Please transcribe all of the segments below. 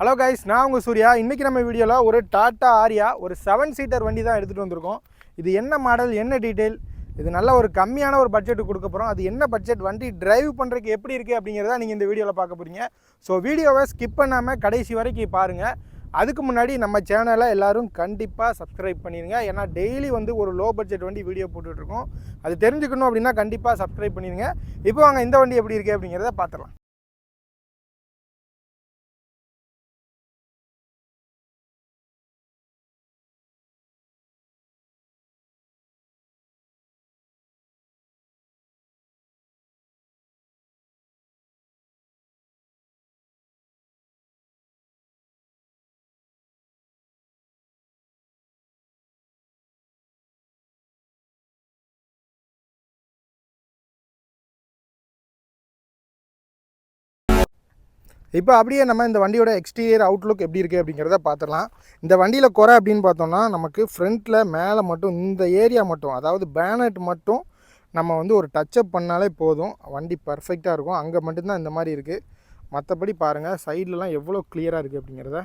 Hello guys நான் உங்கள் சூர்யா. இன்றைக்கி நம்ம வீடியோவில் ஒரு டாட்டா ஆரியா ஒரு செவன் சீட்டர் வண்டி தான் எடுத்துகிட்டு வந்திருக்கோம். இது என்ன மாடல் என்ன டீட்டெயில் இது நல்ல ஒரு கம்மியான ஒரு பட்ஜெட்டு கொடுக்க போகிறோம் அது என்ன பட்ஜெட் வண்டி டிரைவ் பண்ணுறதுக்கு எப்படி இருக்குது அப்படிங்கிறத நீங்கள் இந்த வீடியோவில் பார்க்க போகிறீங்க ஸோ வீடியோவை ஸ்கிப் பண்ணாமல் கடைசி வரைக்கும் பாருங்கள் அதுக்கு முன்னாடி நம்ம சேனலை எல்லோரும் கண்டிப்பாக சப்ஸ்கிரைப் பண்ணிடுங்க ஏன்னா டெய்லி வந்து ஒரு லோ பட்ஜெட் வண்டி வீடியோ போட்டுட்ருக்கோம் அது தெரிஞ்சுக்கணும் அப்படின்னா கண்டிப்பாக சப்ஸ்கிரைப் பண்ணிடுங்க இப்போ வாங்க இந்த வண்டி எப்படி இருக்குது அப்படிங்கிறத பார்த்துடலாம். இப்போ அப்படியே நம்ம இந்த வண்டியோட எக்ஸ்டீரியர் அவுட்லுக் எப்படி இருக்குது அப்படிங்கிறத பார்த்துடலாம். இந்த வண்டியில் குறை அப்படின்னு பார்த்தோம்னா நமக்கு ஃப்ரண்ட்டில் மேலே மட்டும் இந்த ஏரியா மட்டும் அதாவது பேனட் மட்டும் நம்ம வந்து ஒரு டச்சப் பண்ணாலே போதும். வண்டி பர்ஃபெக்டாக இருக்கும். அங்கே மட்டும்தான் இந்த மாதிரி இருக்குது மற்றபடி பாருங்கள் சைட்லலாம் எவ்வளோ கிளியராக இருக்குது அப்படிங்கிறத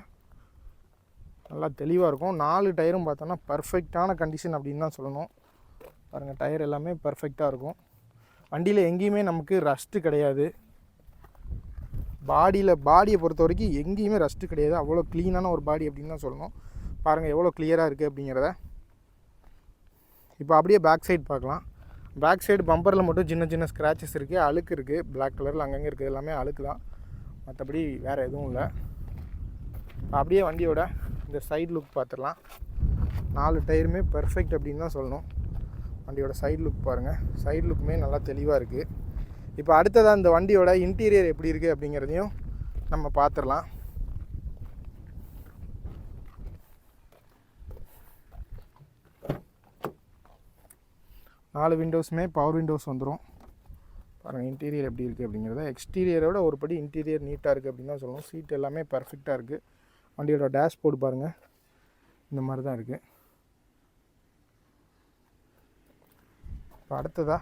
நல்லா தெளிவாக இருக்கும். நாலு டயரும் பார்த்தோன்னா பர்ஃபெக்டான கண்டிஷன் அப்படின்னு தான் சொல்லணும். பாருங்கள் டயர் எல்லாமே பர்ஃபெக்டாக இருக்கும். வண்டியில் எங்கேயுமே நமக்கு ரஸ்ட்டு கிடையாது. பாடியில் பாடியை பொறுத்த வரைக்கும் எங்கேயுமே ரஸ்ட்டு கிடையாது. அவ்வளோ க்ளீனான ஒரு பாடி அப்படின்னு தான் சொல்லணும். பாருங்கள் எவ்வளோ கிளியராக இருக்குது அப்படிங்கிறத. இப்போ அப்படியே பேக் சைடு பார்க்கலாம். பேக் சைடு பம்பரில் மட்டும் சின்ன சின்ன ஸ்க்ராச்சஸ் இருக்குது அழுக்கு இருக்குது பிளாக் கலரில் அங்கங்கே இருக்குது எல்லாமே அழுக்கு தான். மற்றபடி வேறு எதுவும் இல்லை. அப்படியே வண்டியோட இந்த சைடு லுக் பார்த்துடலாம். நாலு டயருமே பெர்ஃபெக்ட் அப்படின்னு தான் சொல்லணும். வண்டியோட சைடு லுக் பாருங்கள் சைடு லுக்குமே நல்லா தெளிவாக இருக்குது இப்போ அடுத்ததாக இந்த வண்டியோட இன்டீரியர் எப்படி இருக்குது அப்படிங்கிறதையும் நம்ம பார்த்துடலாம். நாலு விண்டோஸுமே பவர் விண்டோஸ் வந்துடும் பாருங்கள் இன்டீரியர் எப்படி இருக்குது அப்படிங்கிறத. எக்ஸ்டீரியரோட ஒரு படி இன்டீரியர் நீட்டாக இருக்குது அப்படின்னு தான் சொல்லணும். சீட் எல்லாமே பர்ஃபெக்டாக இருக்குது வண்டியோட டேஷ்போர்டு பாருங்கள் இந்த மாதிரி தான் இருக்குது இப்போ அடுத்ததாக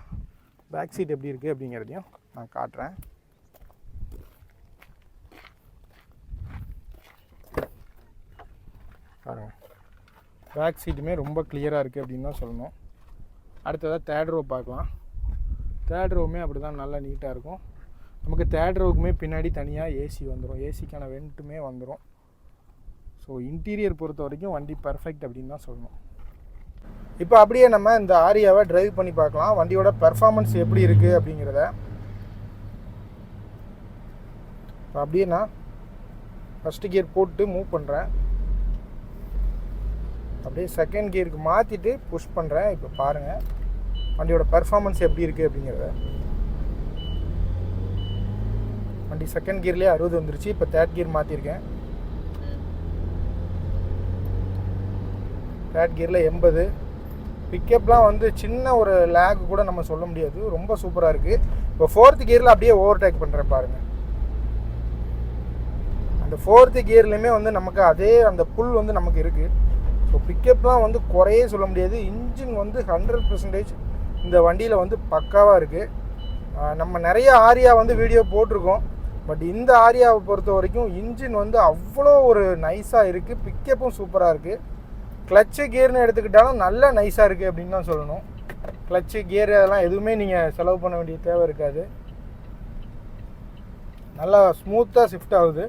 பேக் சீட் எப்படி இருக்குது அப்படிங்கிறதையும் நான் காட்டுறேன். பாருங்கள் பேக் சீட்டுமே ரொம்ப கிளியராக இருக்குது அப்படின்னு தான் சொல்லணும். அடுத்ததாக தேர்ட் ரோ பார்க்கலாம். தேர்ட் ரோவுமே அப்படி தான் நல்லா நீட்டாக இருக்கும். நமக்கு தேர்ட் ரோவுக்குமே பின்னாடி தனியாக ஏசி வந்துடும் ஏசிக்கான வெண்ட்டுமே வந்துடும் ஸோ இன்டீரியர் பொறுத்த வரைக்கும் வண்டி பர்ஃபெக்ட் அப்படின்னு தான் சொல்லணும். இப்போ அப்படியே நம்ம இந்த ஆரியாவை டிரைவ் பண்ணி பார்க்கலாம். வண்டியோட பெர்ஃபார்மன்ஸ் எப்படி இருக்குது அப்படிங்கிறத. இப்போ அப்படியே நான் ஃபஸ்ட்டு கியர் போட்டு மூவ் பண்ணுறேன் அப்படியே செகண்ட் கியருக்கு மாற்றிட்டு புஷ் பண்ணுறேன் இப்போ பாருங்கள் வண்டியோட பெர்ஃபார்மன்ஸ் எப்படி இருக்குது அப்படிங்கிறத. வண்டி செகண்ட் கியர்லேயே அறுபது வந்துருச்சு. இப்போ தேர்ட் கியர் மாற்றிருக்கேன் தேர்ட் கியரில் எண்பது. பிக்கப்லாம் வந்து சின்ன ஒரு லேக் கூட நம்ம சொல்ல முடியாது. ரொம்ப சூப்பராக இருக்குது இப்போ ஃபோர்த்து கியரில் அப்படியே ஓவர்டேக் பண்ணுறேன் பாருங்கள் அந்த ஃபோர்த்து கியர்லேயுமே வந்து நமக்கு அதே அந்த புல் வந்து நமக்கு இருக்குது ஸோ பிக்கப்லாம் வந்து குறையே சொல்ல முடியாது. இன்ஜின் வந்து ஹண்ட்ரட் பர்சன்டேஜ் இந்த வண்டியில் வந்து பக்காவாக இருக்குது நம்ம நிறைய ஆரியா வந்து வீடியோ போட்டிருக்கோம். பட் இந்த ஆரியாவை பொறுத்த வரைக்கும் இன்ஜின் வந்து அவ்வளோ ஒரு நைஸாக இருக்குது பிக்கப்பும் சூப்பராக இருக்குது கிளச்சு கியர்னு எடுத்துக்கிட்டாலும் நல்ல நைஸாக இருக்குது அப்படின்னு தான் சொல்லணும். கிளச்சு கியர் அதெல்லாம் எதுவுமே நீங்கள் செலவு பண்ண வேண்டிய தேவை இருக்காது. நல்லா ஸ்மூத்தாக ஷிஃப்ட் ஆகுது.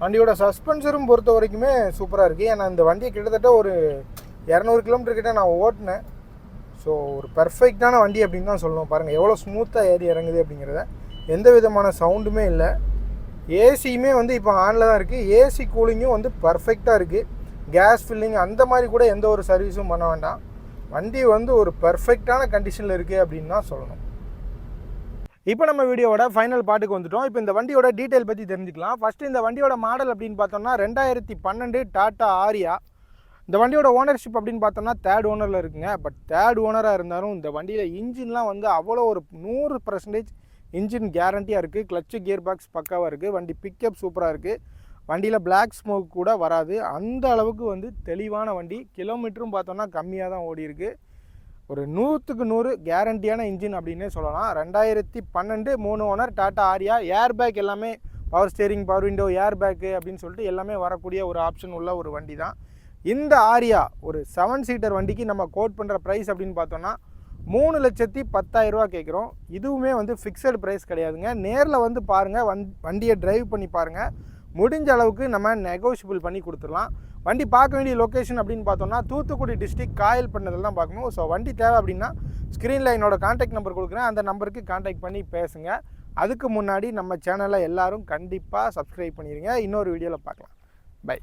வண்டியோட சஸ்பென்சரும் பொறுத்த வரைக்குமே சூப்பராக இருக்குது ஏன்னா இந்த வண்டியை கிட்டத்தட்ட ஒரு இரநூறு கிலோமீட்டர் கிட்ட நான் ஓட்டினேன். ஸோ ஒரு பர்ஃபெக்டான வண்டி அப்படின்னு தான் சொல்லணும். பாருங்கள் எவ்வளோ ஸ்மூத்தாக ஏறி இறங்குது அப்படிங்கிறத. எந்த விதமான சவுண்டுமே இல்லை. ஏசியுமே வந்து இப்போ ஆனில் தான் இருக்குது ஏசி கூலிங்கும் வந்து பர்ஃபெக்டாக இருக்குது கேஸ் ஃபில்லிங் அந்த மாதிரி கூட எந்த ஒரு சர்வீஸும் பண்ண வேண்டாம். வண்டி வந்து ஒரு பர்ஃபெக்டான கண்டிஷனில் இருக்குது அப்படின்னு தான் சொல்லணும். இப்போ நம்ம வீடியோவோட ஃபைனல் பாட்டுக்கு வந்துட்டோம். இப்போ இந்த வண்டியோட டீட்டெயில் பற்றி தெரிஞ்சுக்கலாம். ஃபஸ்ட்டு இந்த வண்டியோட மாடல் அப்படின்னு பார்த்தோம்னா ரெண்டாயிரத்தி பன்னெண்டு டாட்டா ஆரியா இந்த வண்டியோட ஓனர்ஷிப் அப்படின்னு பார்த்தோம்னா தேர்ட் ஓனரில் இருக்குங்க. பட் தேர்ட் ஓனராக இருந்தாலும் இந்த வண்டியில் இன்ஜின்லாம் வந்து அவ்வளோ ஒரு நூறு பர்சன்டேஜ் இன்ஜின் கேரண்டியாக இருக்குது கிளச்சு கியர் பாக்ஸ் பக்காவாக இருக்குது வண்டி பிக்கப் சூப்பராக இருக்குது வண்டியில் பிளாக் ஸ்மோக் கூட வராது. அந்த அளவுக்கு வந்து தெளிவான வண்டி. கிலோமீட்டரும் பார்த்தோன்னா கம்மியாக தான் ஓடி இருக்குது ஒரு நூற்றுக்கு நூறு கேரண்டியான இன்ஜின் அப்படின்னே சொல்லலாம். ரெண்டாயிரத்தி பன்னெண்டு மூணு owner Tata Aria air bag எல்லாமே power steering power window air bag அப்படின்னு சொல்லிட்டு எல்லாமே வரக்கூடிய ஒரு ஆப்ஷன் உள்ள ஒரு வண்டி தான் இந்த ஆரியா ஒரு செவன் சீட்டர் வண்டிக்கு நம்ம கோட் பண்ணுற ப்ரைஸ் அப்படின்னு பார்த்தோன்னா மூணு லட்சத்தி பத்தாயிரரூவா கேட்குறோம். இதுவுமே வந்து ஃபிக்ஸட் ப்ரைஸ் கிடையாதுங்க. நேரில் வந்து பாருங்கள் வண் வண்டியை டிரைவ் பண்ணி பாருங்கள் முடிஞ்ச அளவுக்கு நம்ம நெகோஷியபிள் பண்ணி கொடுத்துடலாம். வண்டி பார்க்க வேண்டிய லொக்கேஷன் அப்படின்னு பார்த்தோம்னா தூத்துக்குடி டிஸ்ட்ரிக் காயல் பண்ணதில் தான் பார்க்கணும். ஸோ வண்டி தேவை அப்படின்னா ஸ்க்ரீனில் என்னோட காண்டாக்ட் நம்பர் கொடுக்குறேன். அந்த நம்பருக்கு காண்டாக்ட் பண்ணி பேசுங்க. அதுக்கு முன்னாடி நம்ம சேனலை எல்லாரும் கண்டிப்பாக சப்ஸ்கிரைப் பண்ணிடுங்க இன்னொரு வீடியோவில் பார்க்கலாம். பை